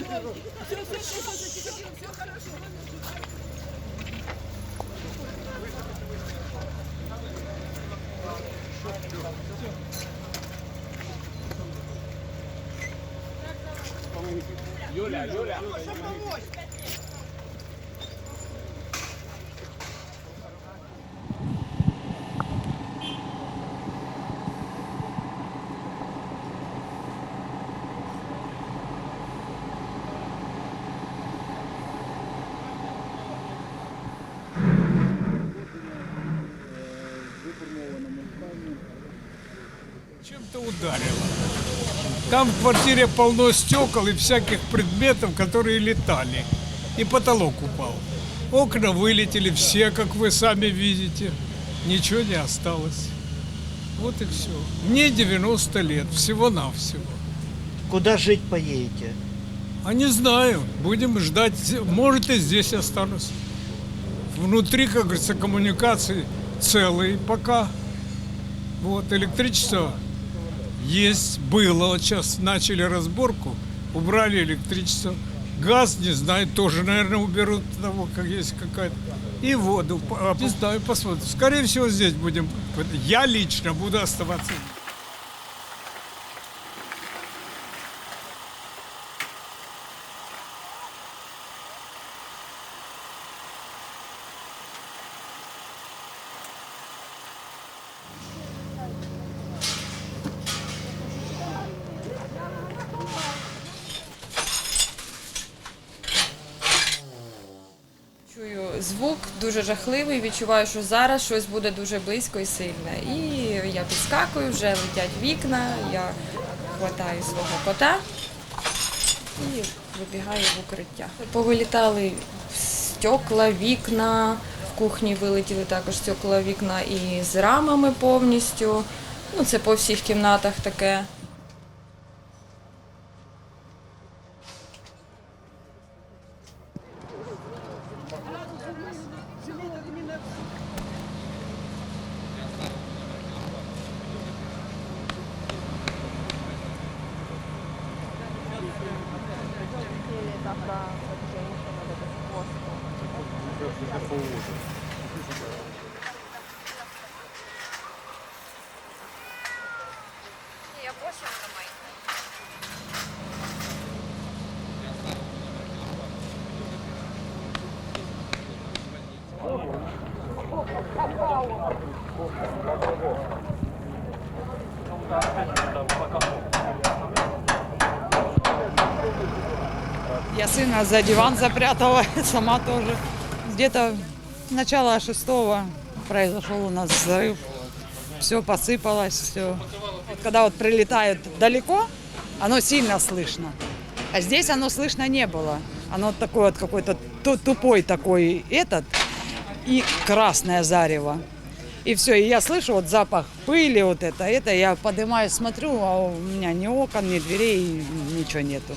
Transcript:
Все, все, все, все, все хорошо. Юля, Юля. Юля. Чем-то ударило. Там в квартире полно стекол и всяких предметов, которые летали. И потолок упал. Окна вылетели все, как вы сами видите. Ничего не осталось. Вот и все. Мне 90 лет, всего-навсего. Куда жить поедете? А не знаю, будем ждать. Может, и здесь останусь. Внутри, как говорится, коммуникации целые пока. Вот, электричество есть, было. Вот сейчас начали разборку, убрали электричество. Газ, не знаю, тоже, наверное, уберут того, как есть какая-то. И воду. А, Не знаю, посмотрим. Скорее всего, здесь будем. Я лично буду оставаться. Звук дуже жахливий, відчуваю, що зараз щось буде дуже близько і сильне. І я підскакую, вже летять вікна, я хватаю свого кота і вибігаю в укриття. Повилітали стекла, вікна, в кухні вилетіли також стекла, вікна і з рамами повністю. Ну, це по всіх кімнатах таке. Я сына за диван запрятала, сама тоже. Где-то начало шестого произошел у нас взрыв. Все посыпалось, все. Когда вот прилетает далеко, оно сильно слышно. А здесь оно слышно не было. Оно такое вот какой-то ту- тупой такой этот и красное зарево. И все, и я слышу вот запах пыли, вот это, это, я поднимаюсь, смотрю, а у меня ни окон, ни дверей, ничего нету.